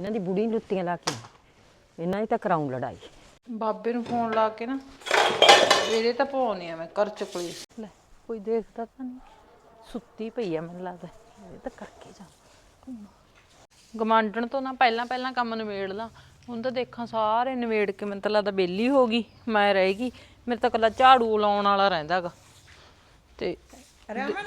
ਇਹਨਾਂ ਦੀ ਬੁੜੀ ਨੂੰ ਲੁੱਤੀਆਂ ਲਾ ਕੇ ਇਹਨਾਂ ਦੀ ਤਾਂ ਕਰਾਉਂ ਲੜਾਈ। ਬਾਬੇ ਨੂੰ ਫੋਨ ਲਾ ਕੇ ਨਾ ਇਹਦੇ ਤਾਂ ਪਾਉਣੀ ਆ ਮੈਂ ਕਰ ਚੁਕਲੀ। ਲੈ ਕੋਈ ਦੇਖਦਾ ਤਾਂ ਨਹੀਂ। ਸੁੱਤੀ ਪਈ ਆ ਮੈਨੂੰ ਲੱਗਦਾ। ਇਹ ਤਾਂ ਕਰਕੇ ਜਾ। ਗਮਾਂਡਣ ਤੋਂ ਨਾ ਪਹਿਲਾਂ ਪਹਿਲਾਂ ਕੰਮ ਨਿਬੇੜ ਲਾਂ। ਹੁਣ ਤਾਂ ਦੇਖਾਂ ਸਾਰੇ ਨਿਬੇੜ ਕੇ ਮੈਨੂੰ ਤਾਂ ਲੱਗਦਾ ਬੇਲੀ ਹੋ ਗਈ ਮੈਂ ਰਹੇਗੀ ਮੇਰੇ ਤਾਂ ਕੱਲਾ ਝਾੜੂ ਲਾਉਣ ਵਾਲਾ ਰਹਿੰਦਾਗਾ। ਤੇ ਰਮਨ!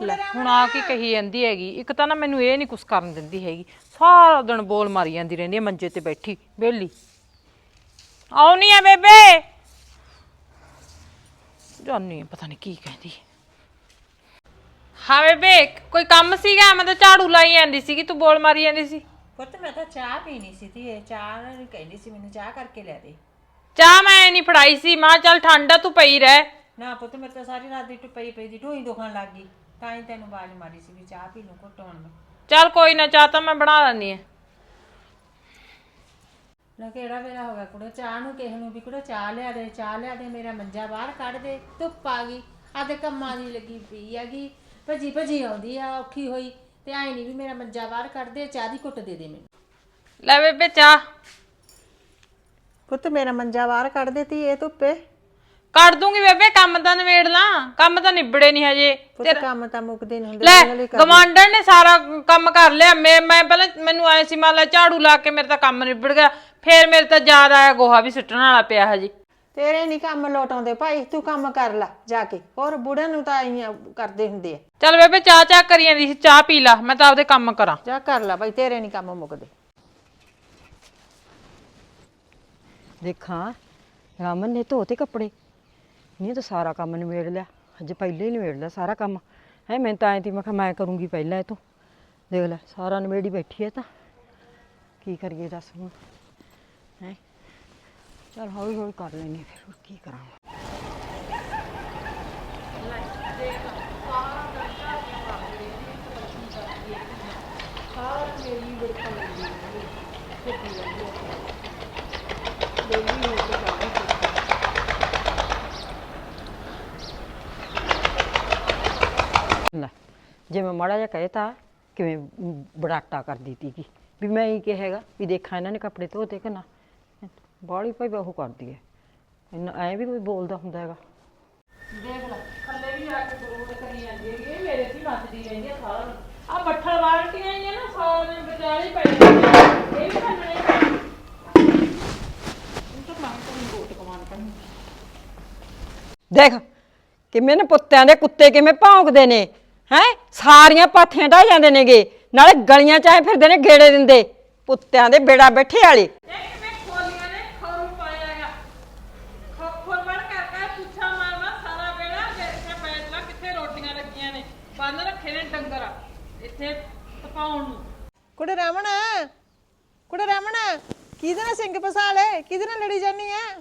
ਲੈ ਹੁਣ ਆ ਕੀ ਕਹੀ ਜਾਂਦੀ ਹੈਗੀ? ਇੱਕ ਤਾਂ ਨਾ ਮੈਨੂੰ ਇਹ ਨਹੀਂ ਕੁਛ ਕਰਨ ਦਿੰਦੀ ਹੈਗੀ। ਸਾਰਾ ਦਿਨ ਬੋਲ ਮਾਰੀ ਜਾਂਦੀ ਰਹਿੰਦੀ ਹੈ ਮੰਜੇ ਤੇ ਬੈਠੀ ਬੇਲੀ ਆਉਣੀ ਆ ਬੇਬੇ! ਜਾਨੀ ਪਤਾ ਨਹੀਂ ਕੀ ਕਹਿੰਦੀ। ਹੈ। ਹਾਂ ਬੇਬੇ ਕੋਈ ਕੰਮ ਸੀਗਾ? ਮੈਂ ਤਾਂ ਝਾੜੂ ਲਾਈ ਜਾਂਦੀ ਸੀਗੀ ਤੂੰ ਬੋਲ ਮਾਰੀ ਜਾਂਦੀ ਸੀ। ਪੁੱਤ ਮੈਂ ਤਾਂ ਚਾਹ ਪੀਣੀ ਸੀ ਧੀਏ। ਚਾਹ ਨੂੰ ਕਹਿੰਦੀ ਸੀ ਮੈਨੂੰ ਚਾਹ ਕਰਕੇ ਲੈ ਦੇ। ਚਾਹ ਮੈਂ ਨਹੀਂ ਫੜਾਈ ਸੀ ਮਾਂ ਚੱਲ ਠੰਡਾ ਤੂੰ ਪਈ ਰਹਿ। ਨਾ ਪੁੱਤ ਮੇਰੇ ਤਾਂ ਸਾਰੀ ਰਾਤ ਦੀ ਟੁੱਪਈ ਪਈ ਦੀ ਢੋਈ ਦੁਖਣ ਲੱਗ ਗਈ। ਤਾਂ ਹੀ ਤੈਨੂੰ ਆਵਾਜ਼ ਮਾਰੀ ਸੀ ਵੀ ਚਾਹ ਪੀ ਲੂੰ ਘਟਾਉਣ ਨੂੰ। ਚੱਲ ਕੋਈ ਨਾ ਚਾਹ ਤਾਂ ਮੈਂ ਬਣਾ ਲੈਣੀ ਹੈ। ਨਾ ਕਿਹੜਾ ਵੇਲਾ ਹੋ ਗਿਆ ਕੁੜੇ ਚਾਹ ਨੂੰ ਕਿਸੇ ਨੂੰ ਵੀ ਕੁੜੇ ਚਾਹ ਲਿਆ ਦੇ ਚਾਹ ਲਿਆ ਦੇ ਮੇਰਾ ਮੰਜਾ ਬਾਹਰ ਕੱਢ ਦੇ ਧੁੱਪ ਆ ਗਈ। ਆਦੇ ਕੰਮਾਂ ਦੀ ਲੱਗੀ ਪਈ ਹੈਗੀ ਭੱਜੀ ਭੱਜੀ ਆਉਂਦੀ ਆ ਔਖੀ ਹੋਈ। ਤੇ ਐ ਨਹੀਂ ਵੀ ਮੇਰਾ ਮੰਜਾ ਬਾਹਰ ਕੱਢ ਦੇ ਚਾਹ ਦੀ ਘੁੱਟ ਦੇ ਦੇ ਮੈਨੂੰ। ਲੈ ਬੇਬੇ ਚਾਹ। ਪੁੱਤ ਮੇਰਾ ਮੰਜਾ ਬਾਹਰ ਕੱਢ ਦੇ ਤੀ ਇਹ ਧੁੱਪੇ। ਕੱਢ ਦੂੰਗੀ ਬੇਬੇ ਕੰਮ ਤਾਂ ਨਿਬੇੜ ਲਾਂ। ਕੰਮ ਤਾਂ ਨਿਬੜੇ ਨਹੀਂ ਹਜੇ। ਪੁੱਤ ਕੰਮ ਤਾਂ ਮੁੱਕਦੇ ਨਹੀਂ ਹੁੰਦੇ ਲੈ ਗਵਾਂਡਰ ਨੇ ਸਾਰਾ ਕੰਮ ਕਰ ਲਿਆ। ਮੈਂ ਮੈਂ ਪਹਿਲਾਂ ਮੈਨੂੰ ਆਏ ਸੀ ਮੰਨ ਲਾ ਝਾੜੂ ਲਾ ਕੇ ਮੇਰੇ ਤਾਂ ਕੰਮ ਨਿਬੜ ਗਿਆ। ਫੇਰ ਮੇਰੇ ਤਾਂ ਯਾਦ ਆਇਆ ਗੋਹਾ ਵੀ ਸੁੱਟਣ ਵਾਲਾ ਪਿਆ ਹਜੇ। ਤੇਰੇ ਨਹੀਂ ਕੰਮ ਲੋਟ ਆਉਂਦੇ ਭਾਈ ਤੂੰ ਕੰਮ ਕਰ ਲੈ ਜਾ ਕੇ। ਹੋਰ ਬੁੜੇ ਨੂੰ ਤਾਂ ਆਈਆਂ ਕਰਦੇ ਹੁੰਦੇ ਆ। ਚੱਲ ਬੇਬੇ ਚਾਹ ਚਾਹ ਕਰੀ ਜਾਂਦੀ ਸੀ ਚਾਹ ਪੀ ਲਾ ਮੈਂ ਤਾਂ ਆਪਦੇ ਕੰਮ ਕਰਾਂ। ਜਾ ਕਰ ਲੈ ਭਾਈ ਤੇਰੇ ਨਹੀਂ ਕੰਮ ਮੁੱਕਦੇ। ਦੇਖਾਂ ਰਾਮਨ ਨੇ ਧੋਤੇ ਕੱਪੜੇ। ਨਹੀਂ ਤਾਂ ਸਾਰਾ ਕੰਮ ਨਿਬੇੜ ਲਿਆ। ਅੱਜ ਪਹਿਲੇ ਹੀ ਨਿਬੇੜ ਲਿਆ ਸਾਰਾ ਕੰਮ। ਹੈ, ਮੈਂ ਤਾਂ ਐਂ ਤੀ, ਮੈਂ ਕਿਹਾ ਮੈਂ ਕਰੂੰਗੀ ਪਹਿਲਾਂ ਇਹ ਤੋਂ ਦੇਖ ਲੈ, ਸਾਰਾ ਨਿਬੇੜੀ ਬੈਠੀ ਹੈ ਤਾਂ। ਕੀ ਕਰੀਏ ਦੱਸ ਹੁਣ। ਹੈ? ਚਲ ਹੌਲੀ ਹੌਲੀ ਕਰ ਲੈਣੀ ਫਿਰ, ਹੋਰ ਕੀ ਕਰਾਂ ਲੈ ਜੇ ਮੈਂ ਮਾੜਾ ਜਿਹਾ ਕਹਿਤਾ ਕਿਵੇਂ ਬੜਾਟਾ ਕਰ ਦਿੱਤੀ ਕੀ ਵੀ ਮੈਂ ਹੀ ਕਹੇਗਾ ਵੀ ਦੇਖਾਂ ਇਹਨਾਂ ਨੇ ਕੱਪੜੇ ਧੋਤੇ ਕਿ ਨਾ। ਬਾਹਲੀ ਭਾਈ ਬਹੁ ਕਰਦੀ ਹੈ। ਇਹਨਾਂ ਐ ਵੀ ਕੋਈ ਬੋਲਦਾ ਹੁੰਦਾ ਹੈਗਾ। ਆ ਮੱਠਲ ਬਾਲਟੀਆਂ ਆਈਆਂ ਨਾ ਸਾਰੇ ਵਿਚਾਲੇ ਪੈ ਜਾਂਦੇ ਇਹ ਵੀ ਖੰਡਣੇ ਦੇਖ ਕਿਵੇਂ ਨੇ ਪੁੱਤਿਆਂ ਦੇ ਕੁੱਤੇ ਕਿਵੇਂ ਭੌਂਕਦੇ ਨੇ ਹੈ? ਸਾਰੀਆਂ ਪਾਥੀਆਂ ਢਾ ਜਾਂਦੇ ਨੇਗੇ। ਨਾਲੇ ਗਲੀਆਂ ਚ ਆਏ ਫਿਰਦੇ ਨੇ ਗੇੜੇ ਦਿੰਦੇ ਪੁੱਤਿਆਂ ਦੇ ਬੇੜਾ ਬੈਠੇ ਵਾਲੇ। ਦੇਖ ਮੈਂ ਖੋਲੀਆਂ ਨੇ ਖਰੂ ਪਾਇਆਗਾ ਖੋਖਰ ਵੜ ਕਰ ਕਰ ਪੁੱਛਾ ਮਾਰਨਾ ਸਾਰਾ ਵੇਲਾ ਦੇਖਿਆ ਬੈਠਲਾ ਕਿੱਥੇ ਰੋਟੀਆਂ ਲੱਗੀਆਂ ਨੇ। ਬੰਨ ਰੱਖੇ ਨੇ ਡੰਗਰ ਇੱਥੇ ਤਪਾਉਣ ਨੂੰ। ਕੁੜੇ ਰਮਣ ਕੁੜੇ ਰਮਣ ਕਿਹਦੇ ਨਾਲ ਸਿੰਘ ਫਸਾ ਲੈ ਕਿਹਦੇ ਨਾਲ ਲੜੀ ਜਾਨੀ ਐ?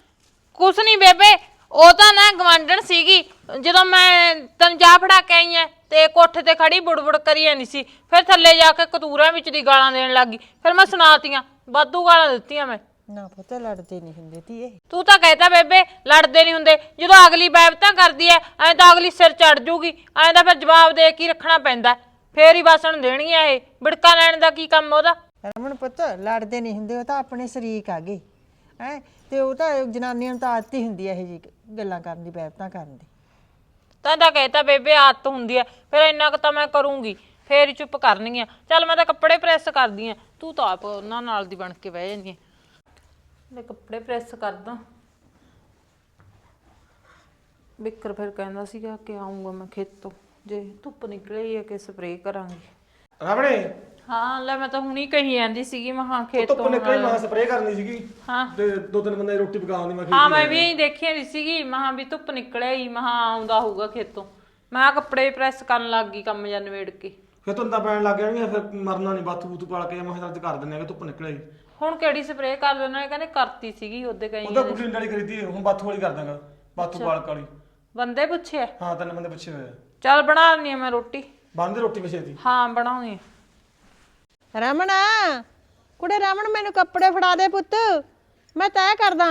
ਕੁਛ ਨਹੀਂ ਬੇਬੇ ਉਹ ਤਾਂ ਨਾ ਗਵਾਂਡਣ ਸੀਗੀ ਜਦੋਂ ਮੈਂ ਤੈਨੂੰ ਜਾ ਫੜਾ ਕੇ ਆਈ ਐ ਤੇ ਕੋਠੇ ਤੇ ਖੜੀ ਬੁੜਬੁੜ ਕਰੀ ਜਾਂਦੀ ਸੀ ਫਿਰ ਥੱਲੇ ਜਾ ਕੇ ਕਤੂਰਾਂ ਵਿੱਚ ਦੀ ਗਾਲਾਂ ਦੇਣ ਲੱਗੀ ਫਿਰ ਮੈਂ ਸੁਣਾਤੀਆਂ ਵਾਧੂ ਗਾਲਾਂ ਦਿੱਤੀਆਂ ਮੈਂ। ਨਾ ਪੁੱਤ ਲੜਦੇ ਨਹੀਂ ਹੁੰਦੇ ਧੀਏ। ਤੂੰ ਤਾਂ ਕਹਿਤਾ ਬੇਬੇ ਲੜਦੇ ਨਹੀਂ ਹੁੰਦੇ ਜਦੋਂ ਅਗਲੀ ਬੈਬਤਾਂ ਕਰਦੀ ਐ ਐਂ ਤਾਂ ਅਗਲੀ ਸਿਰ ਚੜ ਜੂਗੀ ਐਂ ਤਾਂ ਫਿਰ ਜਵਾਬ ਦੇ ਕੇ ਹੀ ਰੱਖਣਾ ਪੈਂਦਾ ਫੇਰ ਹੀ ਵਾਸਣ ਦੇਣਗੀਆਂ ਇਹ ਬਿੜਕਾ ਲੈਣ ਦਾ ਕੀ ਕੰਮ ਉਹਦਾ? ਰਮਣ ਪੁੱਤ ਲੜਦੇ ਨਹੀਂ ਹੁੰਦੇ ਉਹ ਤਾਂ ਆਪਣੇ ਸ਼ਰੀਕ ਆ ਗਏ ਹੈ? ਤੇ ਉਹ ਤਾਂ ਜਨਾਨੀਆਂ ਨੂੰ ਤਾਂ ਆਦਤ ਹੀ ਹੁੰਦੀ ਐ ਇਹ ਜੀ ਗੱਲਾਂ ਕਰਨ ਦੀ ਬੈਠਤਾ ਕਰਨ ਦੀ। ਤਾਂ ਤਾਂ ਕਹਿਤਾ ਬੇਬੇ ਆਦਤ ਹੁੰਦੀ ਐ ਫਿਰ ਇੰਨਾ ਕੁ ਤਾਂ ਮੈਂ ਕਰੂੰਗੀ ਫੇਰ ਹੀ ਚੁੱਪ ਕਰਨਗੀਆਂ ਚੱਲ ਮੈਂ ਤਾਂ ਕੱਪੜੇ ਪ੍ਰੈਸ ਕਰਦੀ ਆ ਤੂੰ ਤਾਂ ਆਪ ਉਹਨਾਂ ਨਾਲ ਦੀ ਬਣ ਕੇ ਬਹਿ ਜਾਂਦੀ ਐ ਮੈਂ ਕੱਪੜੇ ਪ੍ਰੈਸ ਕਰਦਾ। ਬਿੱਕਰ ਫਿਰ ਕਹਿੰਦਾ ਸੀਗਾ ਕਿ ਆਉਂਗਾ ਮੈਂ ਖੇਤੋਂ ਜੇ ਧੁੱਪ ਨਿਕਲੀ ਹੈ ਕਿ ਸਪਰੇਅ ਕਰਾਂਗੇ। ਰਾਵਣੇ ਹਾਂ ਲੈ ਮੈਂ ਤਾਂ ਹੁਣੀ ਕਹੀ ਜਾਂਦੀ ਸੀਗੀ ਮੈਂ ਹਾਂ ਧੁੱਪ ਖੇਤੋਂ ਨਿਕਲੀ ਮੈਂ ਸਪਰੇਅ ਕਰਨੀ ਸੀਗੀ ਹਾਂ। ਤੇ ਦੋ ਤਿੰਨ ਬੰਦੇ ਰੋਟੀ ਪਕਾਉਣ ਦੀ ਮੈਂ ਹਾਂ ਮੈਂ ਵੀ ਇਹੀ ਦੇਖੀ ਰਹੀ ਸੀਗੀ ਮਹਾ ਵੀ ਧੁੱਪ ਨਿਕਲਿਆ ਹੀ ਮਹਾ ਆਉਂਦਾ ਹੋਊਗਾ ਖੇਤੋਂ। ਮੈਂ ਕੱਪੜੇ ਪ੍ਰੈਸ ਕਰਨ ਲੱਗ ਗਈ ਕੰਮ ਜਨ ਵੇੜ ਕੇ। ਫਿਰ ਧੁੰਦਾਂ ਪੈਣ ਲੱਗ ਜਾਣਗੀਆਂ ਫਿਰ ਮਰਨਾ ਨਹੀਂ ਬਾਥੂ ਬੂਥੂ ਪਾਲ ਕੇ ਮੈਂ ਚੱਲ ਕਰ ਦਿੰਨੇ ਆ ਕਿ ਧੁੱਪ ਨਿਕਲੇ ਹੁਣ ਕਿਹੜੀ ਸਪਰੇਅ ਕਰ ਦੇਣਾ ਇਹ ਕਹਿੰਦੇ ਕਰਤੀ ਸੀਗੀ ਉਹਦੇ ਕਈ ਉਹਦਾ ਕੁਟਿੰਡ ਵਾਲੀ ਖਰੀਦੀ ਹੁਣ ਬਾਥੂ ਵਾਲੀ ਕਰ ਦਾਂਗਾ ਬਾਥੂ ਪਾਲ ਵਾਲੀ ਬੰਦੇ ਪੁੱਛਿਆ ਹਾਂ ਤਿੰਨ ਬੰਦੇ ਪਿੱਛੇ ਹੋਏ ਆ। ਚੱਲ ਬਣਾ ਲੈਣੀ ਆ ਮੈਂ ਰੋਟੀ। ਬੰਦ ਰੋਟੀ ਪਿਛੇ ਦੀ? ਹਾਂ ਬਣਾਉਣੀ ਆ। ਰਮਣ ਕੁੜੇ ਰਮਣ ਮੈਨੂੰ ਕੱਪੜੇ ਫੜਾ ਦੇ ਪੁੱਤ। ਮੈਂ ਤੈਅ ਕਰਦਾ।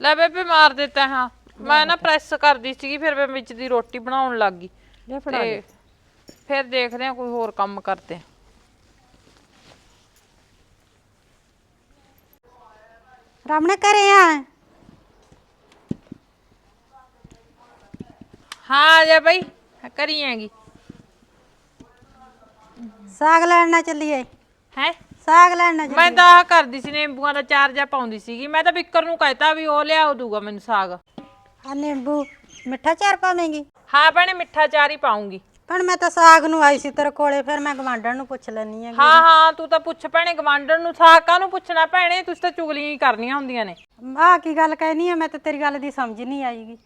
ਲੈ ਬੇਬੇ ਮਾਰ ਦਿੱਤਾ ਹਾਂ। ਮੈਂ ਨਾ ਪ੍ਰੈਸ ਕਰਦੀ ਸੀਗੀ ਫਿਰ ਮੈਂ ਵਿੱਚ ਦੀ ਰੋਟੀ ਬਣਾਉਣ ਲੱਗ ਗਈ। ਤੇ ਫਿਰ ਦੇਖਦੇ ਆ ਕੋਈ ਹੋਰ ਕੰਮ ਕਰਦੇ ਆ ਰਾਮਣੇ ਘਰੇ ਆ? ਹਾਂ ਆ ਜਾ ਬਈ। ਕਰੀ ਆਂਗੀ ਸਾਗ ਲੈਣ ਨਾ ਚੱਲੀਏ। ਹੈ ਸਾਗ ਲੈਣ ਨਾ ਮੈਂ ਤਾਂ ਆਹ ਕਰਦੀ ਸੀ ਨਿੰਬੂਆਂ ਦਾ ਚਾਰ ਜਾਂ ਪਾਉਂਦੀ ਸੀਗੀ। ਮੈਂ ਤਾਂ ਬਿੱਕਰ ਨੂੰ ਕਹਿਤਾ ਵੀ ਉਹ ਲਿਆ ਦੂਗਾ ਮੈਨੂੰ ਸਾਗ। ਆ ਨਿੰਬੂ ਮਿੱਠਾ ਚਾਰ ਪਾਵੇਂਗੀ? ਹਾਂ ਭੈਣੇ ਮਿੱਠਾ ਚਾਰ ਹੀ ਪਾਉਂਗੀ। ਪਰ ਮੈਂ ਤਾਂ ਸਾਗ ਨੂੰ ਆਈ ਸੀ ਤੇਰੇ ਕੋਲੇ ਫਿਰ ਮੈਂ ਗਵਾਂਢਣ ਨੂੰ ਪੁੱਛ ਲੈਣੀ ਆ ਹਾਂ ਹਾਂ ਤੂੰ ਤਾਂ ਪੁੱਛ ਭੈਣੇ ਗਵਾਂਢਣ ਨੂੰ ਸਾਗ ਕਾਹਨੂੰ ਪੁੱਛਣਾ ਭੈਣੇ? ਤੁਸੀਂ ਤਾਂ ਚੁਗਲੀਆਂ ਹੀ ਕਰਨੀਆਂ ਹੁੰਦੀਆਂ ਨੇ। ਆ ਕੀ ਗੱਲ ਕਹਿਨੀ ਆ ਮੈਂ ਤਾਂ ਤੇਰੀ ਗੱਲ ਦੀ ਸਮਝ ਨਹੀਂ ਆਈਗੀ।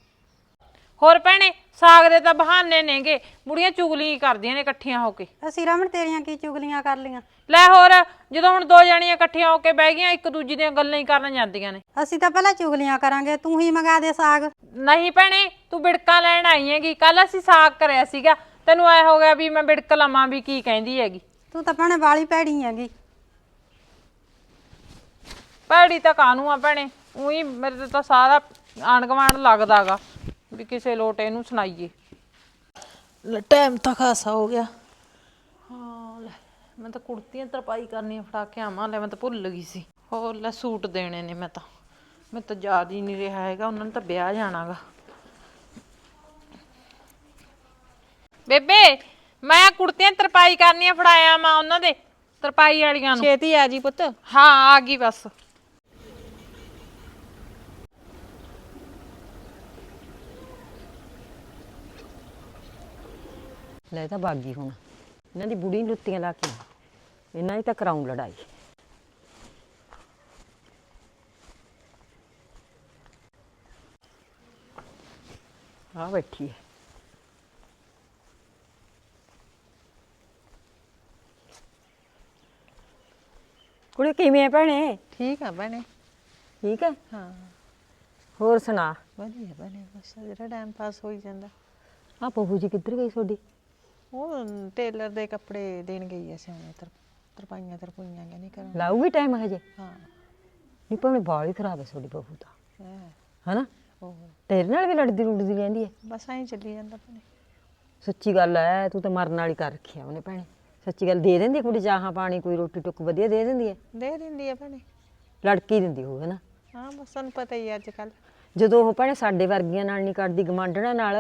ਹੋਰ ਭੈਣੇ ਸਾਗ ਦੇ ਤਾਂ ਬਹਾਨੇ ਨੇਗੇ। ਬੁੜੀਆਂ ਚੁਗਲੀਆਂ ਹੀ ਕਰਦੀਆਂ ਨੇ ਇਕੱਠੀਆਂ ਹੋ ਕੇ। ਅਸੀਂ ਰਮਣ ਤੇਰੀਆਂ ਕੀ ਚੁਗਲੀਆਂ ਕਰ ਲੀਆਂ ਲੈ ਹੋਰ ਜਦੋਂ ਹੁਣ ਦੋ ਜਣੀਆਂ ਇਕੱਠੀਆਂ ਹੋ ਕੇ ਬਹਿ ਗਈਆਂ ਇੱਕ ਦੂਜੀ ਦੀਆਂ ਗੱਲਾਂ ਹੀ ਕਰਨ ਜਾਂਦੀਆਂ ਨੇ। ਅਸੀਂ ਤਾਂ ਪਹਿਲਾਂ ਚੁਗਲੀਆਂ ਕਰਾਂਗੇ ਤੂੰ ਹੀ ਮੰਗਾ ਦੇ ਸਾਗ। ਨਹੀਂ ਭੈਣੇ ਤੂੰ ਬਿੜਕਾਂ ਲੈਣ ਆਈ ਹੈਗੀ। ਕੱਲ ਅਸੀਂ ਸਾਗ ਕਰਿਆ ਸੀਗਾ। ਤੈਨੂੰ ਐ ਹੋ ਗਿਆ ਵੀ ਮੈਂ ਬਿੜਕ ਲਵਾਂ ਵੀ ਕੀ ਕਹਿੰਦੀ ਹੈਗੀ। ਤੂੰ ਤਾਂ ਭੈਣੇ ਵਾਲੀ ਭੈੜੀ ਹੈਗੀ। ਭੈੜੀ ਤਾਂ ਕਾਹਨੂੰ ਆ ਭੈਣੇ? ਉਹੀ ਮੇਰੇ ਤੇ ਤਾਂ ਸਾਰਾ ਆਂਢ ਗੁਆਂਢ ਲੱਗਦਾਗਾ। ਵੀ ਕਿਸੇ ਲੋਟ ਇਹਨੂੰ ਸੁਣਾਈਏ। ਲੈ ਟਾਈਮ ਤਾਂ ਖਾਸਾ ਹੋ ਗਿਆ। ਹਾਂ ਲੈ ਮੈਂ ਤਾਂ ਕੁੜਤੀਆਂ ਤਰਪਾਈ ਕਰਨੀਆਂ ਫੜਾ ਕੇ ਆਵਾਂ ਲੈ ਮੈਂ ਤਾਂ ਭੁੱਲ ਗਈ ਸੀ। ਹੋਰ ਲੈ ਸੂਟ ਦੇਣੇ ਨੇ ਮੈਂ ਤਾਂ। ਮੈਂ ਤਾਂ ਯਾਦ ਹੀ ਨਹੀਂ ਰਿਹਾ ਹੈਗਾ ਉਹਨਾਂ ਨੇ ਤਾਂ ਵਿਆਹ ਜਾਣਾਗਾ। ਬੇਬੇ ਮੈਂ ਆਹ ਕੁੜਤੀਆਂ ਤਰਪਾਈ ਕਰਨੀਆਂ ਫੜਾਇਆ ਮਾਂ ਉਹਨਾਂ ਦੇ ਤਰਪਾਈ ਵਾਲੀਆਂ ਨੂੰ। ਛੇਤੀ ਆ ਜੀ ਪੁੱਤ। ਹਾਂ ਆ ਗਈ ਬਸ। ਲੈ ਤਾਂ ਬਾਗੀ ਹੁਣ। ਇਹਨਾਂ ਦੀ ਬੁੜੀ ਨੂੰ ਲੁੱਤੀਆਂ ਲਾ ਕੇ। ਇਹਨਾਂ ਦੀ ਤਾਂ ਕਰਾਉਂ ਲੜਾਈ। ਆ ਬੈਠੀ ਹੈ। ਕੁੜੇ ਕਿਵੇਂ ਹੈ ਭੈਣੇ? ਠੀਕ ਆ ਭੈਣੇ। ਠੀਕ ਹੈ ਹਾਂ। ਹੋਰ ਸੁਣਾ। ਵਧੀਆ ਭੈਣੇ ਬਸ ਜਿਹੜਾ ਟਾਈਮ ਪਾਸ ਹੋਈ ਜਾਂਦਾ। ਆ ਬਹੂ ਜੀ ਕਿੱਧਰ ਗਈ ਤੁਹਾਡੀ? ਉਹ ਟੇਲਰ ਦੇ ਕੱਪੜੇ ਦੇਣ ਗਈ ਐ ਸਿਆਣੇ ਤਰ ਤਰਪਾਈਆਂ ਤਰਪਾਈਆਂ ਨਹੀਂ ਕਰਨ। ਲਾਊਗੀ ਟਾਈਮ ਹਜੇ ਹਾਂ। ਨਹੀਂ ਭਾਵੇਂ ਬਾਲ ਖਰਾਬ ਹੈ ਤੁਹਾਡੀ ਬਹੂ ਦਾ। ਹੈ। ਹਨਾ? ਉਹ। ਤੇਰੇ ਨਾਲ ਵੀ ਲੜਦੀ ਲੁੜਦੀ ਰਹਿੰਦੀ ਹੈ ਬਸ ਐਂ ਚੱਲੀ ਜਾਂਦਾ ਭੈਣੇ। ਸੱਚੀ ਗੱਲ ਹੈ ਤੂੰ ਤਾਂ ਮਰਨ ਵਾਲੀ ਕਰ ਰੱਖਿਆ ਉਹਨੇ ਭੈਣੇ। ਸੱਚੀ ਗੱਲ ਦੇ ਦਿੰਦੀ ਹੈ ਕੁੜੀ ਚਾਹਾਂ ਪਾਣੀ ਕੋਈ ਰੋਟੀ ਟੁੱਕ ਵਧੀਆ ਦੇ ਦਿੰਦੀ ਹੈ ਦੇ ਦਿੰਦੀ ਆ ਭੈਣੇ। ਲੜਕੀ ਦਿੰਦੀ ਹੋਵੇ ਨਾ ਹਾਂ ਬਸ ਤੁਹਾਨੂੰ ਪਤਾ ਹੀ ਅੱਜ ਕੱਲ ਜਦੋਂ ਉਹ ਭੈਣੇ ਸਾਡੇ ਵਰਗੀਆਂ ਨਾਲ ਨਹੀਂ ਕੱਟਦੀ ਗਮਾਂਡਣਾ ਨਾਲ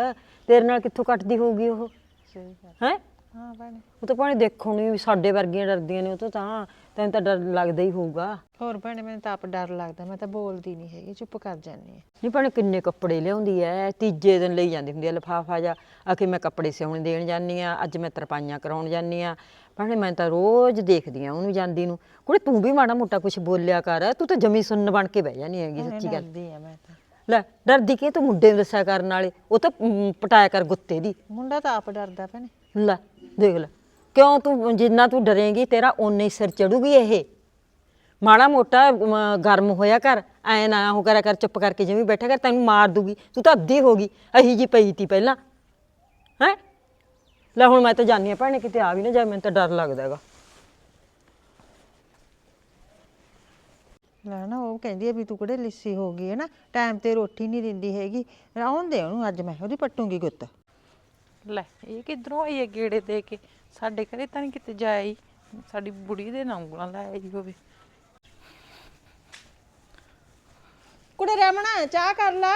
ਤੇਰੇ ਨਾਲ ਕਿੱਥੋਂ ਕੱਟਦੀ ਹੋਊਗੀ ਉਹ? ਸਹੀ ਗੱਲ ਹੈ? ਹਾਂ ਭੈਣੇ ਉਹ ਤਾਂ ਭੈਣੇ ਦੇਖੋ ਨਹੀਂ ਸਾਡੇ ਵਰਗੀਆਂ ਡਰਦੀਆਂ ਨੇ ਉਹ ਤੋਂ ਤਾਂ ਤੈਨੂੰ ਤਾਂ ਡਰ ਲੱਗਦਾ ਹੀ ਹੋਊਗਾ। ਹੋਰ ਭੈਣੇ ਮੈਨੂੰ ਤਾਂ ਆਪ ਡਰ ਲੱਗਦਾ ਮੈਂ ਤਾਂ ਬੋਲਦੀ ਨਹੀਂ ਹੈਗੀ ਚੁੱਪ ਕਰ ਜਾਂਦੀ ਆ ਨਹੀਂ ਭੈਣੇ ਕਿੰਨੇ ਕੱਪੜੇ ਲਿਆਉਂਦੀ ਐ ਤੀਜੇ ਦਿਨ ਲਈ ਜਾਂਦੀ ਹੁੰਦੀ ਐ ਲਫਾਫਾ ਜਾ ਆਖੇ ਮੈਂ ਕੱਪੜੇ ਸਿਉਣ ਦੇਣ ਜਾਨੀ ਆ ਅੱਜ ਮੈਂ ਤਰਪਾਈਆਂ ਕਰਾਉਣ ਜਾਨੀ ਆ ਭੈਣੇ ਮੈਂ ਤਾਂ ਰੋਜ਼ ਦੇਖਦੀ ਆ ਉਹਨੂੰ ਜਾਂਦੀ ਨੂੰ। ਕੁੜੇ ਤੂੰ ਵੀ ਮਾੜਾ ਮੋਟਾ ਕੁਝ ਬੋਲਿਆ ਕਰ ਤੂੰ ਤਾਂ ਜਮੀ ਸੁਣਨ ਬਣ ਕੇ ਬਹਿ ਜਾਨੀ ਹੈਗੀ ਸੱਚੀ ਗੱਲ। ਡਰਦੀ ਆ ਮੈਂ ਤਾਂ। ਲੈ ਡਰਦੀ ਕਿ ਤੂੰ ਮੁੰਡੇ ਨੂੰ ਦੱਸਿਆ ਕਰਨ ਵਾਲੇ? ਉਹ ਤਾਂ ਮ, ਪਟਾਇਆ ਕਰ ਗੁੱਤੇ ਦੀ। ਮੁੰਡਾ ਤਾਂ ਆਪ ਡਰਦਾ ਭੈਣੇ ਲੈ ਦੇਖ ਲੈ ਕਿਉਂ ਤੂੰ ਜਿੰਨਾ ਤੂੰ ਡਰੇਂਗੀ ਤੇਰਾ ਓਨੇ ਹੀ ਸਿਰ ਚੜੂਗੀ ਇਹ। ਮਾੜਾ ਮੋਟਾ ਅਮ, ਗਰਮ ਹੋਇਆ ਕਰ ਐ ਨਾ ਉਹ ਕਰਿਆ ਕਰ ਚੁੱਪ ਕਰਕੇ ਜਿਵੇਂ ਬੈਠਾ ਕਰ ਤੈਨੂੰ ਮਾਰ ਦੂਗੀ। ਤੂੰ ਤਾਂ ਅੱਧੀ ਹੋ ਗਈ ਅਹੀ ਜੀ ਪਈ ਤੀ ਪਹਿਲਾਂ। ਹੈ? ਲੈ ਹੁਣ ਮੈਂ ਤਾਂ ਜਾਣੀ ਆ ਭੈਣੇ ਕਿਤੇ ਆ ਵੀ ਨਾ ਜਾਏ ਮੈਨੂੰ ਤਾਂ ਡਰ ਲੱਗਦਾ ਹੈਗਾ। ਲੈ ਨਾ ਉਹ ਕਹਿੰਦੀ ਆ ਵੀ ਤੂੰ ਕਿਹੜੇ ਲਿੱਸੀ ਹੋ ਗਈ ਹੈ ਨਾ ਟਾਈਮ ਤੇ ਰੋਟੀ ਨਹੀਂ ਦਿੰਦੀ ਹੈਗੀ। ਆਉਣ ਦੇ ਉਹਨੂੰ ਅੱਜ ਮੈਂ ਉਹਦੀ ਪੱਟੂਗੀ ਗੁੱਤ। ਲੈ ਇਹ ਕਿਧਰੋਂ ਆਈ ਹੈ ਗੇੜੇ ਦੇ ਕੇ? ਸਾਡੇ ਘਰੇ ਤਾਂ ਨਹੀਂ ਕਿਤੇ ਜਾਈ ਸਾਡੀ ਬੁੜੀ ਦੇ ਨਾਲ ਉਂਗਲਾਂ ਲਾਇਆ ਹੋਵੇ। ਕੁੜੇ ਰਮਣਾ ਚਾਹ ਕਰ ਲੈ।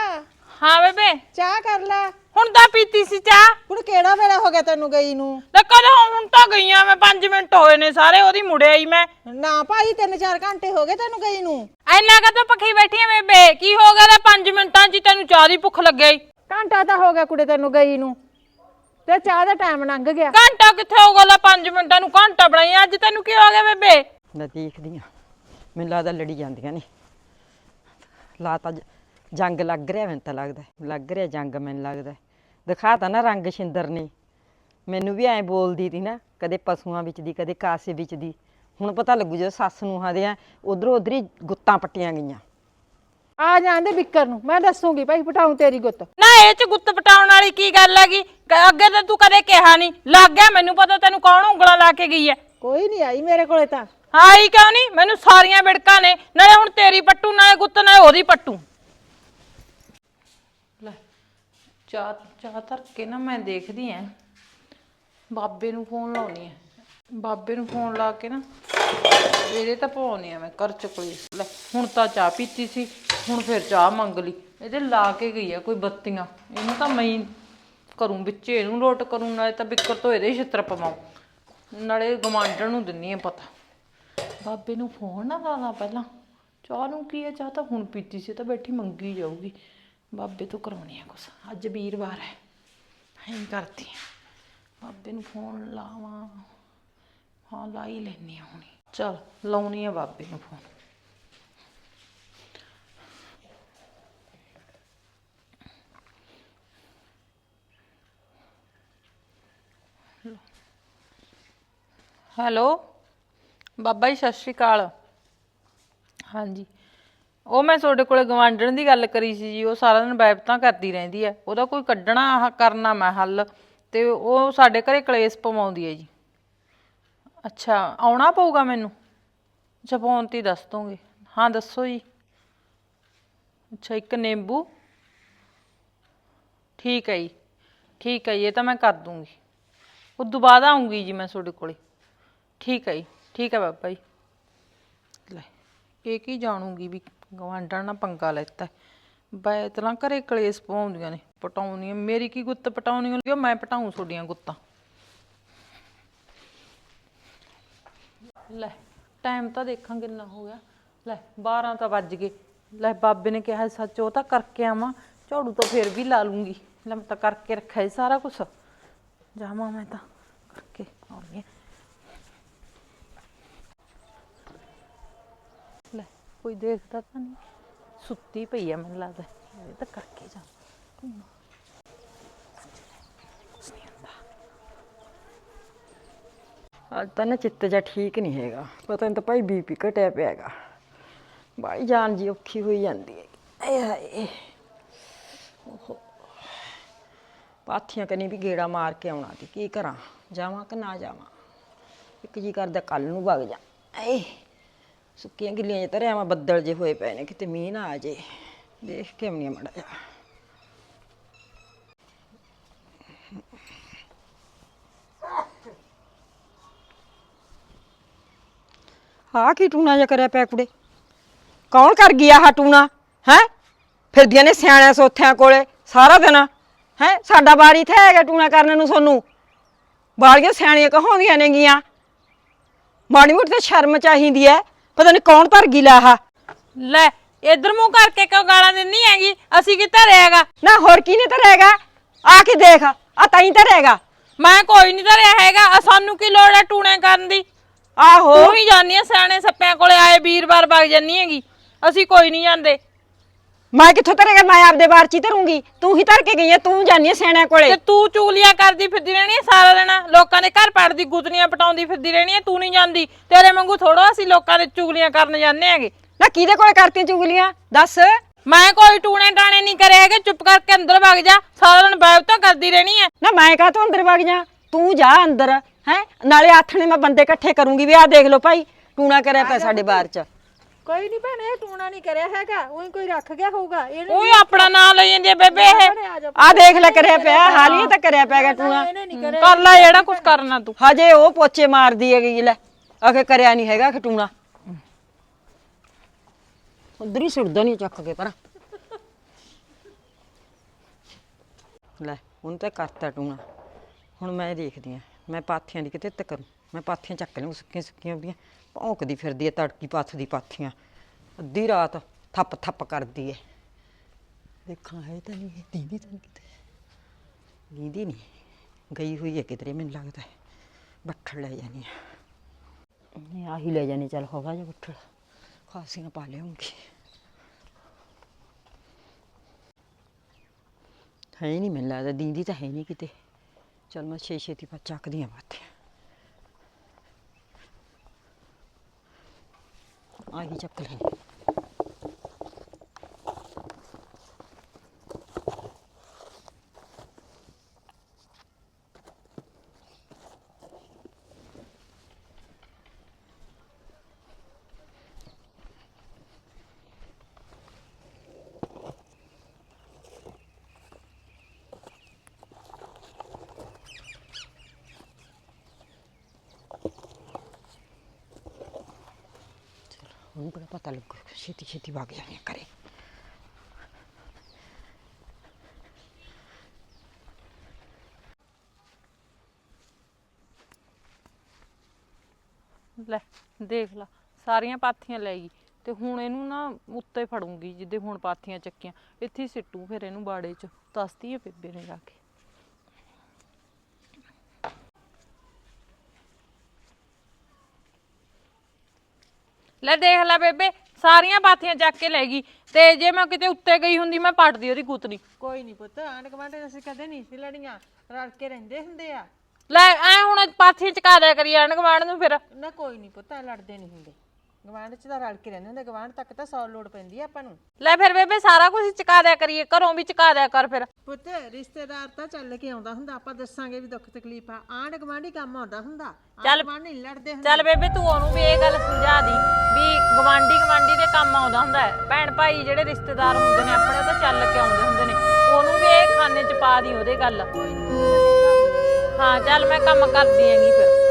ਹਾਂ ਬੇਬੇ। ਚਾਹ ਕਰ ਲੈ। ਹੁਣ ਤਾਂ ਪੀਤੀ ਸੀ ਚਾਹ। ਕੁੜੇ ਕਿਹੜਾ ਵੇਲਾ ਹੋ ਗਿਆ ਤੈਨੂੰ ਗਈ ਨੂੰ? ਲੈ ਕਦੋਂ ਹੁਣ ਤਾਂ ਗਈਆਂ ਮੈਂ 5 ਮਿੰਟ ਹੋਏ ਨੇ ਸਾਰੇ ਉਹਦੀ ਮੁੜਿਆ ਹੀ ਮੈਂ। ਨਾ ਭਾਈ ਤਿੰਨ ਚਾਰ ਘੰਟੇ ਹੋ ਗਏ ਤੈਨੂੰ ਗਈ ਨੂੰ। ਐਨਾ ਕਦੋਂ ਪੱਖੀ ਬੈਠੀ ਆ ਬੇਬੇ? ਕੀ ਹੋ ਗਿਆ ਲੈ 5 ਮਿੰਟਾਂ 'ਚ ਹੀ ਤੈਨੂੰ ਚਾਹ ਦੀ ਭੁੱਖ ਲੱਗ ਗਈ। ਘੰਟਾ ਤਾਂ ਹੋ ਗਿਆ ਕੁੜੇ ਤੈਨੂੰ ਗਈ ਨੂੰ। ਤੇ ਚਾਹ ਦਾ ਟਾਈਮ ਲੰਘ ਗਿਆ। ਘੰਟਾ ਕਿੱਥੇ ਹੋਊਗਾ ਲੈ 5 ਮਿੰਟਾਂ ਨੂੰ? ਘੰਟਾ ਬਣਾਈ ਅੱਜ ਤੈਨੂੰ ਕੀ ਹੋ ਗਿਆ ਬੇਬੇ? ਮੈਂ ਦੇਖਦੀ ਆ। ਮੈਨੂੰ ਲੱਗਦਾ ਲੜੀ ਜਾਂਦੀਆਂ ਨੇ। ਲਾ ਤਾਂ ਜ- ਜੰਗ ਲੱਗ ਰਿਹਾ ਮੈਨੂੰ ਤਾਂ ਲੱਗਦਾ ਲੱਗ ਰਿਹਾ ਜੰਗ ਮੈਨੂੰ ਲੱਗਦਾ ਦਿਖਾ ਤਾਂ ਨਾ ਰੰਗ ਸ਼ਿੰਦਰ ਨੇ। ਮੈਨੂੰ ਵੀ ਐਂ ਬੋਲਦੀ ਤੀ ਨਾ ਕਦੇ ਪਸ਼ੂਆਂ ਵਿੱਚ ਦੀ ਕਦੇ ਕਾਸੇ ਵਿੱਚ ਦੀ। ਹੁਣ ਪਤਾ ਲੱਗੂ ਜਦੋਂ ਸੱਸ ਨੂੰ ਆਦੇ ਆ ਉਧਰੋਂ ਉਧਰ ਹੀ ਗੁੱਤਾਂ ਪੱਟੀਆਂ ਗਈਆਂ। ਆ ਜਾਂਦੇ ਬਿੱਕਰ ਨੂੰ ਮੈਂ ਦੱਸੂਗੀ ਭਾਈ ਪਟਾਉਂ ਤੇਰੀ ਗੁੱਤ। ਨਾ ਇਹ 'ਚ ਗੁੱਤ ਪਟਾਉਣ ਵਾਲੀ ਕੀ ਗੱਲ ਹੈਗੀ? ਕ- ਅੱਗੇ ਤਾਂ ਤੂੰ ਕਦੇ ਕਿਹਾ ਨਹੀਂ ਲੱਗ ਗਿਆ ਮੈਨੂੰ ਪਤਾ ਤੈਨੂੰ ਕੌਣ ਉਂਗਲਾਂ ਲਾ ਕੇ ਗਈ ਹੈ। ਕੋਈ ਨਹੀਂ ਆਈ ਮੇਰੇ ਕੋਲੇ ਤਾਂ। ਆਈ ਕਿਉਂ ਨਹੀਂ ਮੈਨੂੰ ਸਾਰੀਆਂ ਵਿੜਕਾਂ ਨੇ। ਨਾਲੇ ਹੁਣ ਤੇਰੀ ਪੱਟੂ ਨਾਲੇ ਗੁੱਤ ਨਾਲੇ ਉਹਦੀ ਪੱਟੂ ਲੈ ਚਾਹ ਚਾਹ ਧਰ ਕੇ ਨਾ ਮੈਂ ਦੇਖਦੀ ਐ ਬਾਬੇ ਨੂੰ ਫੋਨ ਲਾਉਣੀ ਐ ਬਾਬੇ ਨੂੰ ਫੋਨ ਲਾ ਕੇ ਨਾ ਇਹਦੇ ਤਾਂ ਪਾਉਣੀ ਆ ਮੈਂ ਕਰ ਚੁੱਕਲੀ ਲੈ, ਹੁਣ ਤਾਂ ਚਾਹ ਪੀਤੀ ਸੀ, ਹੁਣ ਫਿਰ ਚਾਹ ਮੰਗ ਲਈ। ਇਹਦੇ ਲਾ ਕੇ ਗਈ ਆ ਕੋਈ ਬੱਤੀਆਂ। ਇਹਨੂੰ ਤਾਂ ਮੈਂ ਕਰੂੰ, ਵਿੱਚ ਇਹਨੂੰ ਲੋਟ ਕਰੂੰ, ਨਾਲੇ ਤਾਂ ਬਿੱਕਰ ਤੋਂ ਇਹਦੇ ਛਿੱਤਰ ਪਵਾਉ। ਨਾਲੇ ਗਮਾਂਡਣ ਨੂੰ ਦਿੰਨੀ ਆ ਪਤਾ। ਬਾਬੇ ਨੂੰ ਫੋਨ ਨਾ ਲਾਣਾ ਪਹਿਲਾਂ। ਚਾਹ ਨੂੰ ਕੀ ਹੈ ਚਾਹ ਤਾਂ ਹੁਣ ਪੀਤੀ ਸੀ ਤਾਂ ਬੈਠੀ ਮੰਗੀ ਜਾਊਗੀ। ਬਾਬੇ ਤੋਂ ਕਰਾਉਣੀ ਆ ਕੁਛ। ਅੱਜ ਵੀਰਵਾਰ ਹੈ। ਐਂ ਕਰਦੀ ਆ। ਬਾਬੇ ਨੂੰ ਫੋਨ ਲਾਵਾਂ। ਹਾਂ ਲਾ ਹੀ ਲੈਣੀ ਆ ਹੁਣੀ। ਚਲ, ਲਾਉਣੀ ਆ ਬਾਬੇ ਨੂੰ ਫੋਨ। ਹੈਲੋ। ਬਾਬਾ ਜੀ, ਸਤਿ ਸ਼੍ਰੀ ਅਕਾਲ। ਹਾਂਜੀ। ਉਹ ਮੈਂ ਤੁਹਾਡੇ ਕੋਲੇ ਗਵਾਂਢਣ ਦੀ ਗੱਲ ਕਰੀ ਸੀ ਜੀ, ਉਹ ਸਾਰਾ ਦਿਨ ਬੈਬਤਾਂ ਕਰਦੀ ਰਹਿੰਦੀ ਹੈ ਉਹਦਾ ਕੋਈ ਕੱਢਣਾ, ਆਹ ਕਰਨਾ ਮੈਂ ਹੱਲ। ਤੇ ਉਹ ਸਾਡੇ ਘਰੇ ਕਲੇਸ਼ ਪਵਾਉਂਦੀ ਹੈ ਜੀ। ਅੱਛਾ, ਆਉਣਾ ਪਊਗਾ ਮੈਨੂੰ? ਅੱਛਾ, ਫੋਨ ਤੇ ਹੀ ਦੱਸ ਦੋਗੇ ਹਾਂ, ਦੱਸੋ ਜੀ। ਅੱਛਾ, ਇੱਕ ਨਿੰਬੂ। ਠੀਕ ਹੈ ਜੀ। ਠੀਕ ਹੈ ਜੀ, ਇਹ ਤਾਂ ਮੈਂ ਕਰ ਦੂੰਗੀ ਉਦੋਂ ਬਾਅਦ ਆਉਂਗੀ ਜੀ ਮੈਂ ਤੁਹਾਡੇ ਕੋਲੇ। ਠੀਕ ਹੈ ਜੀ। ਠੀਕ ਹੈ ਬਾਬਾ ਜੀ। ਲੈ, ਇਹ ਕੀ ਜਾਣੂਗੀ ਵੀ ਗਵਾਂਢਣ ਨਾਲ ਪੰਗਾ ਲੈਤਾ ਬੈਤਲਾਂ ਘਰੇ ਕਲੇਸ਼ ਪਵਾਉਂਦੀਆਂ ਨੇ, ਪਟਾਉਣੀਆਂ, ਮੇਰੀ ਕੀ ਗੁੱਤ ਪਟਾਉਣੀ ਹੁੰਦੀ ਮੈਂ ਪਟਾਉਂ ਤੁਹਾਡੀਆਂ ਗੁੱਤਾਂ? ਲੈ ਟਾਈਮ ਤਾਂ ਦੇਖਾਂ ਕਿੰਨਾ ਹੋ ਗਿਆ। ਲੈ 12 ਤਾਂ ਵੱਜ ਗਏ। ਲੈ, ਬਾਬੇ ਨੇ ਕਿਹਾ ਸੀ, ਸੱਚ ਉਹ ਤਾਂ ਕਰਕੇ ਆਵਾਂ, ਝਾੜੂ ਤਾਂ ਫਿਰ ਵੀ ਲਾ ਲੂੰਗੀ। ਲੈ, ਮੈਂ ਤਾਂ ਕਰਕੇ ਰੱਖਿਆ ਸੀ ਸਾਰਾ ਕੁਝ ਜਾਵਾਂ ਮੈਂ ਤਾਂ, ਕਰਕੇ ਆਉਣੀ ਆ ਲੈ ਕੋਈ ਦੇਖਦਾ ਤਾਂ ਨਹੀਂ। ਸੁੱਤੀ ਪਈ ਆ ਮੈਨੂੰ ਲੱਗਦਾ। ਇਹ ਤਾਂ ਕਰਕੇ ਜਾ। ਅੱਜ ਤਾਂ ਨਾ ਚਿੱਤ ਜਾ ਠੀਕ ਨਹੀਂ ਹੈਗਾ। ਪਤਾ ਨਹੀਂ ਤਾਂ ਭਾਈ ਬੀਪੀ ਘਟਿਆ ਪਿਆ ਹੈਗਾ। ਬਾਈ ਜਾਨ ਜੀ ਔਖੀ ਹੋਈ ਜਾਂਦੀ ਹੈ ਆਏ ਹਾਏ। ਓਹੋ। ਪਾਥੀਆਂ ਕਨੀ ਵੀ ਗੇੜਾ ਮਾਰ ਕੇ ਆਉਣਾ ਤੇ ਕੀ ਕਰਾਂ? ਜਾਵਾਂ ਕਿ ਨਾ ਜਾਵਾਂ? ਇੱਕ ਜੀ ਕਰਦਾ ਕੱਲ ਨੂੰ ਵਗ ਜਾ। ਏ ਸੁੱਕੀਆਂ ਗਿੱਲੀਆਂ ਜੇ ਧਰਿਆ ਮੈਂ ਬੱਦਲ ਜੇ ਹੋਏ ਪਏ ਨੇ, ਕਿਤੇ ਮੀਂਹ ਨਾ ਆ ਜੇ ਦੇਖ ਕੇ ਆਉਣੀ ਮੜਾ ਜਾ ਹਾਂ ਕੀ ਟੂਣਾ ਜਿਹਾ ਕਰਿਆ ਪਿਆ ਕੁੜੇ? ਕੌਣ ਕਰ ਗਿਆ ਆਹ ਟੂਣਾ? ਹੈ? ਫਿਰਦੀਆਂ ਨੇ ਸਿਆਣਿਆਂ ਸੋਥਿਆਂ ਕੋਲੇ ਸਾਰਾ ਦਿਨ। ਹੈ? ਸਾਡਾ ਬਾਰੀ ਇੱਥੇ ਹੈਗਾ ਟੂਣਾ ਕਰਨ ਨੂੰ ਸੋਨੂੰ। ਬਾਲੀਆਂ ਸਿਆਣੀਆਂ ਕਹਾਉਂਦੀਆਂ ਨੇਗੀਆਂ। ਮਾੜੀ ਮੋਟੀ ਤਾਂ ਸ਼ਰਮ ਚਾਹੀਦੀ ਐ। ਪਤਾ ਨਹੀਂ ਕੌਣ ਧਰ ਗਈ ਲਾ ਆਹ। ਲੈ ਇਧਰ ਮੂੰਹ ਕਰਕੇ ਕਿਉਂ ਗਾਲਾਂ ਦਿੰਨੀ ਹੈਗੀ? ਅਸੀਂ ਕੀ ਧਰਿਆਗਾ? ਨਾ ਹੋਰ ਕੀ ਨਹੀਂ ਧਰੇਗਾ ਆ ਕੇ ਦੇਖ ਆ ਤਾਂ ਹੀ ਧਰੇਗਾ ਮੈਂ ਕੋਈ ਨਹੀਂ ਧਰਿਆ ਹੈਗਾ ਆ ਸਾਨੂੰ ਕੀ ਲੋੜ ਹੈ ਟੂਣੇ ਕਰਨ ਦੀ? ਆਹੋ। ਤੂੰ ਹੀ ਜਾਨੀ ਆ ਸਿਆਣੇ ਸੱਪਿਆਂ ਕੋਲੇ ਆਏ ਵੀਰਵਾਰ ਵਗ ਜਾਨੀ ਹੈਗੀ। ਅਸੀਂ ਕੋਈ ਨਹੀਂ ਜਾਂਦੇ। ਮੈਂ ਕਿੱਥੋਂ ਧਰੇਗਾ? ਮੈਂ ਆਪਦੇ ਬਾਰ ਚ ਹੀ ਧਰੂੰਗੀ। ਤੂੰ ਹੀ ਧਰ ਕੇ ਗਈ ਐ ਤੂੰ ਜਾਨੀ ਐ ਸਿਆਣਿਆਂ ਕੋਲੇ। ਤੇ ਤੂੰ ਚੁਗਲੀਆਂ ਕਰਦੀ ਫਿਰਦੀ ਰਹਿਣੀ ਹੈ ਸਾਰਾ ਦਿਨ। ਲੋਕਾਂ ਦੇ ਘਰ ਪੜਦੀ ਗੁੱਤਨੀਆਂ ਪਟਾਉਂਦੀ ਫਿਰਦੀ ਰਹਿਣੀ ਹੈ ਤੂੰ ਨਹੀਂ ਜਾਂਦੀ। ਤੇਰੇ ਵਾਂਗੂ ਥੋੜਾ ਅਸੀਂ ਲੋਕਾਂ ਦੇ ਚੁਗਲੀਆਂ ਕਰਨ ਜਾਂਦੇ ਹੈਗੇ। ਨਾ ਕਿਹਦੇ ਕੋਲੇ ਕਰਤੀਆਂ ਚੁਗਲੀਆਂ? ਦੱਸ। ਮੈਂ ਕੋਈ ਟੂਣੇ ਟਾਣੇ ਨਹੀਂ ਕਰੇ ਹੈਗੇ ਚੁੱਪ ਕਰਕੇ ਅੰਦਰ ਵਗ ਜਾ। ਸਾਰਾ ਦਿਨ ਬੈਬ ਤਾਂ ਕਰਦੀ ਰਹਿਣੀ ਹੈ ਨਾ ਮੈਂ ਕਾਹ ਤੋਂ ਅੰਦਰ ਵਗ ਜਾ? ਤੂੰ ਜਾ ਅੰਦਰ ਹੈ? ਨਾਲੇ ਆਥਣੇ ਮੈਂ ਬੰਦੇ ਇਕੱਠੇ ਕਰੂੰਗੀ। ਵੀ ਆਹ ਦੇਖ ਲਓ ਭਾਈ ਟੂਣਾ ਕਰਿਆ ਪਿਆ ਸਾਡੇ ਬਾਰ ਚ। ਕੋਈ ਨਹੀਂ ਭੈਣੇ ਟੂਣਾ ਨਹੀਂ ਕਰਿਆ ਹੈਗਾ ਉਹੀ ਕੋਈ ਰੱਖ ਗਿਆ ਹੋਊਗਾ ਇਹਨੇ ਉਹ ਆਪਣਾ ਨਾਂ ਲਈ ਜਾਂਦੀ ਬੇਬੇ ਇਹ। ਆ ਦੇਖ ਲੈ ਕਰਿਆ ਪਿਆ ਹਾਲੀਆਂ ਤਾਂ ਕਰਿਆ ਪਿਆਗਾ ਟੂਣਾ ਕਰ ਲੈ ਜਿਹੜਾ ਕੁਝ ਕਰਨਾ ਤੂੰ। ਹਜੇ ਉਹ ਪੋਚੇ ਮਾਰਦੀ ਹੈਗੀ ਲੈ ਆਖੇ ਕਰਿਆ ਨਹੀਂ ਹੈਗਾ ਖਟੂਣਾ। ਉਧਰ ਹੀ ਸੁੱਟਦਾ ਨਹੀਂ ਚੱਕ ਕੇ ਪਰ। ਲੈ ਹੁਣ ਤਾਂ ਕਰਤਾ ਟੂਣਾ। ਹੁਣ ਮੈਂ ਦੇਖਦੀ ਆ ਮੈਂ ਪਾਥੀਆਂ ਦੀ ਕਿਤੇ ਤੇ ਕਰੂੰ। ਮੈਂ ਪਾਥੀਆਂ ਚੱਕ ਲਿਆ ਸੁੱਕੀਆਂ ਸੁੱਕੀਆਂ ਉਹਦੀਆਂ। ਭੌਂਕਦੀ ਫਿਰਦੀ ਐ ਤੜਕੀ ਪੱਥ ਦੀ ਪਾਥੀਆਂ। ਅੱਧੀ ਰਾਤ ਥੱਪ ਥੱਪ ਕਰਦੀ ਐ ਦੇਖਾਂ ਹੈ ਤਾਂ ਨਹੀਂ ਦੀਦੀ ਤਾਂ ਕਿਤੇ। ਦੀਦੀ ਨਹੀਂ, ਗਈ ਹੋਈ ਹੈ ਕਿਧਰੇ, ਮੈਨੂੰ ਲੱਗਦਾ ਹੈ। ਬੱਠਲ ਲੈ ਜਾਣੀ ਆ ਨਹੀਂ, ਆਹੀ ਲੈ ਜਾਣੀ, ਚੱਲ ਹੋਗਾ ਜਾਂ ਬੱਠਲ। ਖਾਸੀਆਂ ਪਾ ਲਿਆਉਂਗੀ। ਹੈ ਹੀ ਨਹੀਂ, ਮੈਨੂੰ ਲੱਗਦਾ, ਦੀਦੀ ਤਾਂ ਹੈ ਨਹੀਂ ਕਿਤੇ। ਚੱਲ ਮੈਂ ਛੇ ਛੇਤੀ ਪਾ ਚੱਕਦੀ ਆ ਮਾਥੇ ਆਹੀ ਚੱਕ ਲੈਣੀ ਉਹਨੂੰ ਕਿਹੜਾ ਪਤਾ ਲੱਗੂ, ਛੇਤੀ ਛੇਤੀ ਵਗ ਜਾਵੇ ਕਰੇ ਲੈ, ਦੇਖ ਲਾ, ਸਾਰੀਆਂ ਪਾਥੀਆਂ ਲੈ ਗਈ ਤੇ ਹੁਣ ਇਹਨੂੰ ਨਾ ਉੱਤੇ ਫੜੂੰਗੀ ਜਿੱਦੇ ਹੁਣ ਪਾਥੀਆਂ ਚੱਕੀਆਂ। ਇੱਥੇ ਹੀ ਸਿੱਟੂ ਫਿਰ ਇਹਨੂੰ ਬਾੜੇ 'ਚ, ਦੱਸਦੀ ਹੈ ਬੇਬੇ ਨੇ ਜਾ ਕੇ। ਲੈ ਦੇਖ ਲੈ ਬੇਬੇ ਸਾਰੀਆਂ ਪਾਥੀਆਂ ਚੱਕ ਕੇ ਲੈ ਗਈ। ਤੇ ਜੇ ਮੈਂ ਕਿਤੇ ਉੱਤੇ ਗਈ ਹੁੰਦੀ ਮੈਂ ਪੱਟਦੀ ਉਹਦੀ ਗੁੱਤਨੀ ਕੋਈ ਨਹੀਂ ਪੁੱਤ ਆਂਢ ਗੁਆਂਢ ਅਸੀਂ ਕਦੇ ਨਹੀਂ ਸੀ ਲੜੀਆਂ ਰਲ ਕੇ ਰਹਿੰਦੇ ਹੁੰਦੇ ਆ। ਲੈ ਐ ਹੁਣ ਪਾਥੀਆਂ ਚਕਾ ਦਿਆ ਕਰੀ ਆਣ ਗਵਾਂਢ ਨੂੰ ਫਿਰ। ਨਾ ਕੋਈ ਨਹੀਂ ਪੁੱਤ ਐਂ ਲੜਦੇ ਨਹੀਂ ਹੁੰਦੇ। ਗਵਾਂਢ ਚ ਤਾਂ ਰਲ ਕੇ ਰਹਿੰਦੇ ਹੁੰਦੇ ਗਵਾਂਢ ਤੱਕ ਤਾਂ ਸੌ ਲੋੜ ਪੈਂਦੀ ਆ ਆਪਾਂ ਨੂੰ। ਲੈ ਫਿਰ ਬੇਬੇ ਸਾਰਾ ਕੁਝ ਚਕਾ ਦਿਆ ਕਰੀਏ ਘਰੋਂ ਵੀ ਚਕਾ ਦਿਆ ਕਰ ਫਿਰ। ਪੁੱਤ ਰਿਸ਼ਤੇਦਾਰ ਤਾਂ ਚੱਲ ਕੇ ਆਉਂਦਾ ਹੁੰਦਾ ਆਪਾਂ ਦੱਸਾਂਗੇ ਵੀ ਦੁੱਖ ਤਕਲੀਫ ਆ। ਆਂਢ ਗੁਆਂਢੀ ਕੰਮ ਆਉਂਦਾ ਹੁੰਦਾ ਚੱਲ- ਗਵਾਂਢ ਨਹੀਂ ਲੜਦੇ ਹੁੰਦੇ। ਚੱਲ ਬੇਬੇ ਤੂੰ ਉਹਨੂੰ ਵੀ ਇਹ ਗੱਲ ਸਮਝਾ ਦੀ ਵੀ ਗਵਾਂਢੀ ਗਵਾਂਢੀ ਦੇ ਕੰਮ ਆਉਂਦਾ ਹੁੰਦਾ ਹੈ। ਭੈਣ ਭਾਈ ਜਿਹੜੇ ਰਿਸ਼ਤੇਦਾਰ ਹੁੰਦੇ ਨੇ ਆਪਣੇ ਉਹ ਤਾਂ ਚੱਲ ਕੇ ਆਉਂਦੇ ਹੁੰਦੇ ਨੇ। ਉਹਨੂੰ ਵੀ ਇਹ ਖਾਨੇ ਚ ਪਾ ਦੀ ਉਹਦੇ ਗੱਲ। ਹਾਂ ਚੱਲ ਮੈਂ ਕੰਮ ਕਰਦੀ ਆਂਗੀ ਫਿਰ।